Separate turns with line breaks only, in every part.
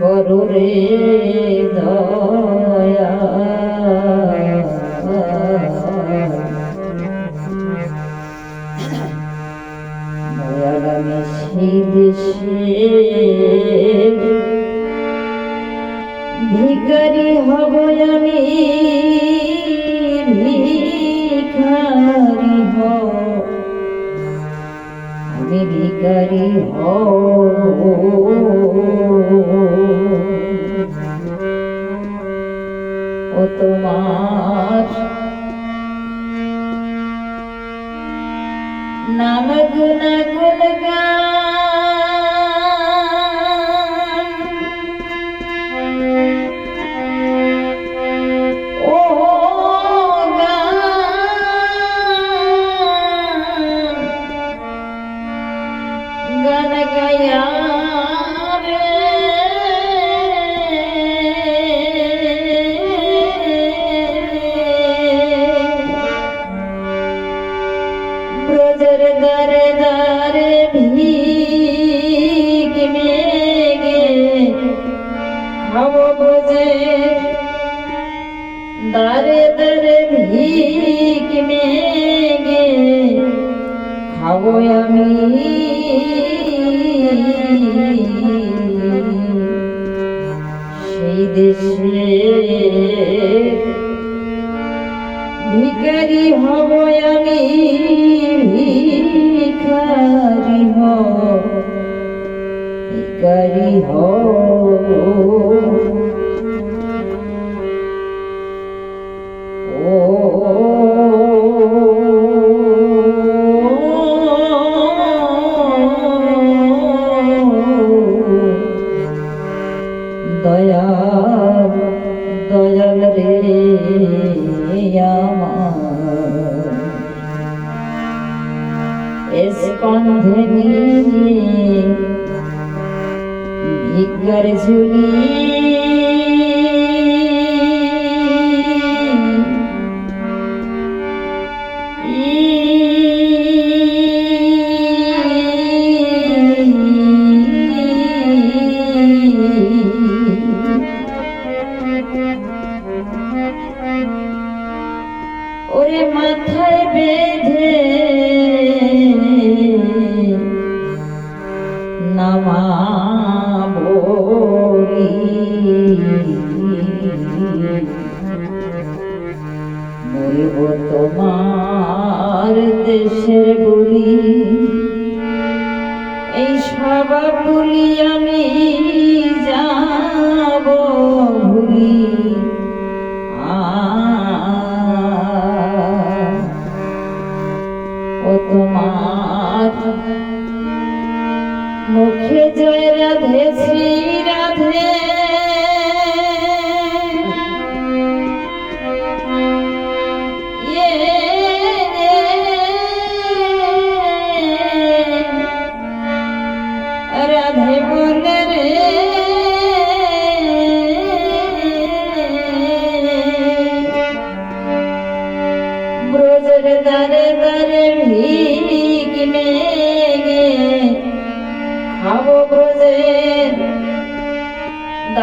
করো রে দয়া। দয়াল আমি ভিকারি হব আমি। ভিকারি হব ও তোমার নাম গুণ গুণ ও ব্রজে দরে দরে ভিগ মেগে খাব আমি। সেই দেশে ভিখারি হব আমি ভিখারি হব।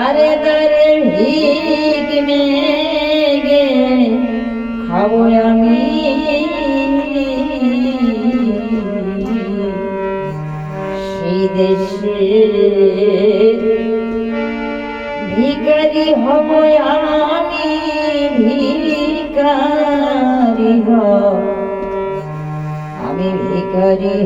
দারে দারে ভিগ মেগে খাব আমি সেই দেশে ভিকারি হব আমি ভিকারি হব আমি ভিকারি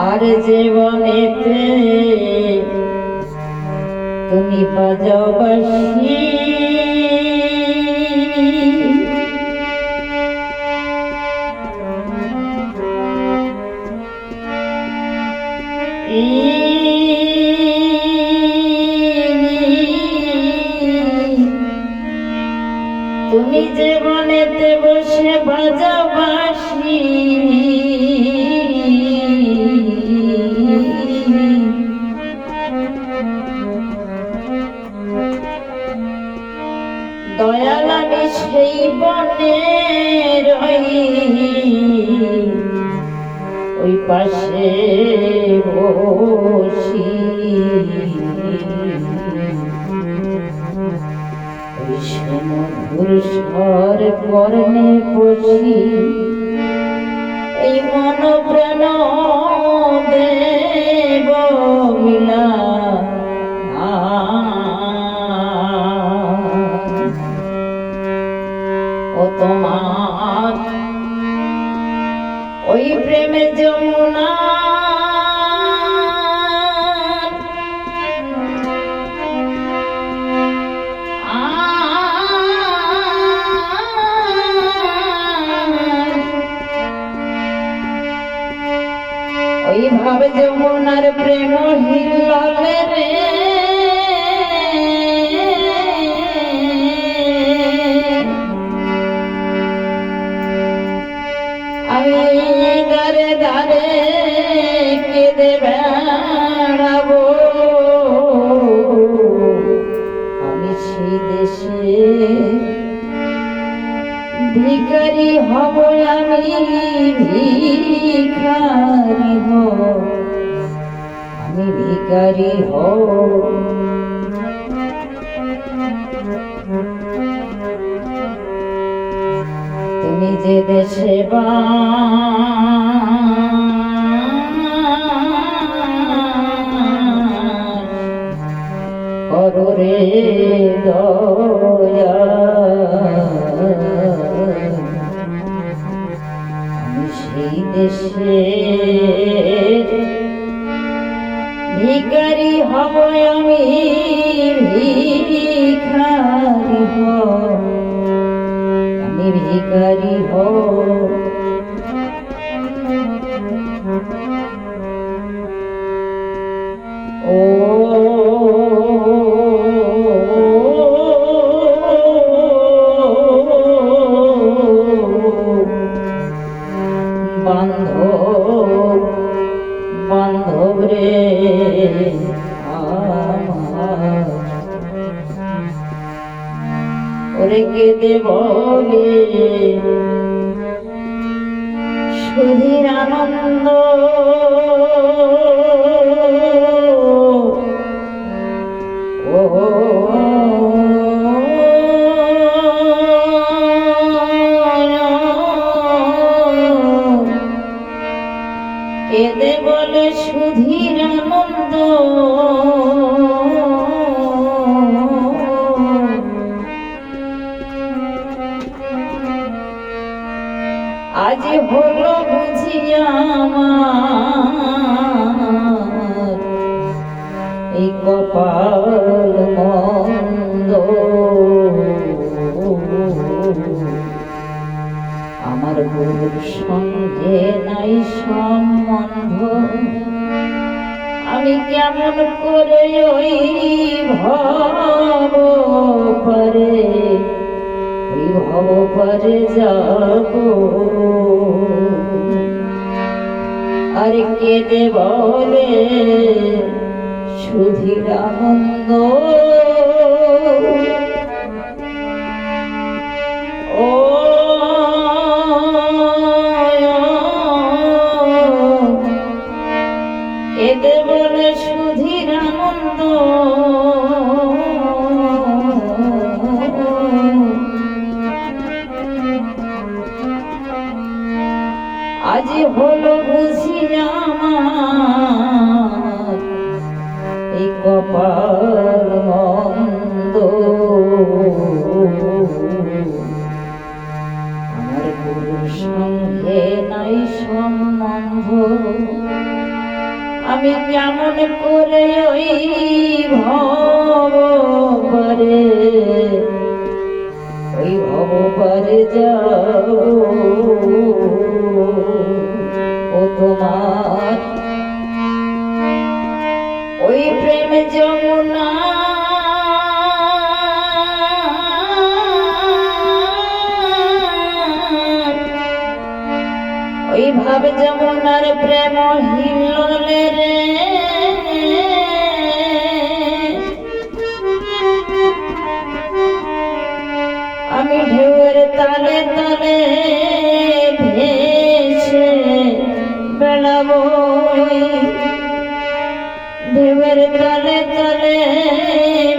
আর জীবনেতে তুমি বাজাও তুমি যে দয়াল আমি সেই বনে রই ওই পাশে বসি। ঘুষর এই মন দেব মিলা ওই প্রেমে যমুনা দেশে ভিখারি হব আমি ভিখারি হব। আমি ভিখারি হব। তুমি যে দেশে করো দয়া। সেই দেশে ভিখারি হব আমি ভিখারি হব। আমি ভিখারি হব। কেঁদে বলে সুধীর আনন্দ। কেঁদে বলে সুধীর আনন্দ। কপাল মন্দ আমার গুরুর সঙ্গে নাই সম্বন্ধ। আমি কেমন করে ওই ভব পরে ওই ভব পরে যাব? আর কেঁদে বলে সুধীর সঙ্গে নাই সম্বন্ধ আমি কেমন করে ওই ভব করে ওই ভব করে যাও। বেড়াবো ঢেউয়ের তলে তলে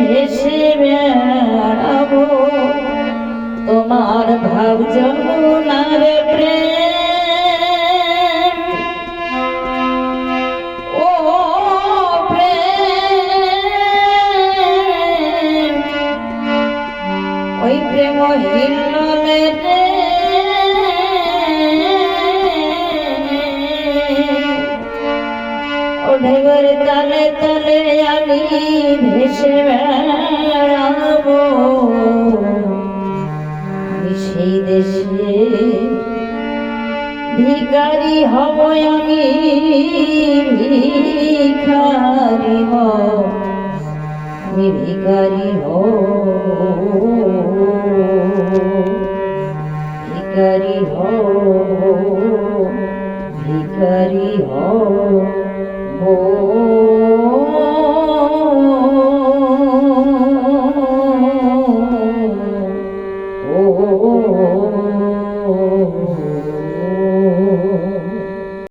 ভেসে বেড়াবো তোমার ভাব ঢেউয়ের তলে তলে আমি ভেসে বেড়াবো। সেই দেশে ভিখারি হব, আমি ভিখারি হব। আমি ভিখারি হব।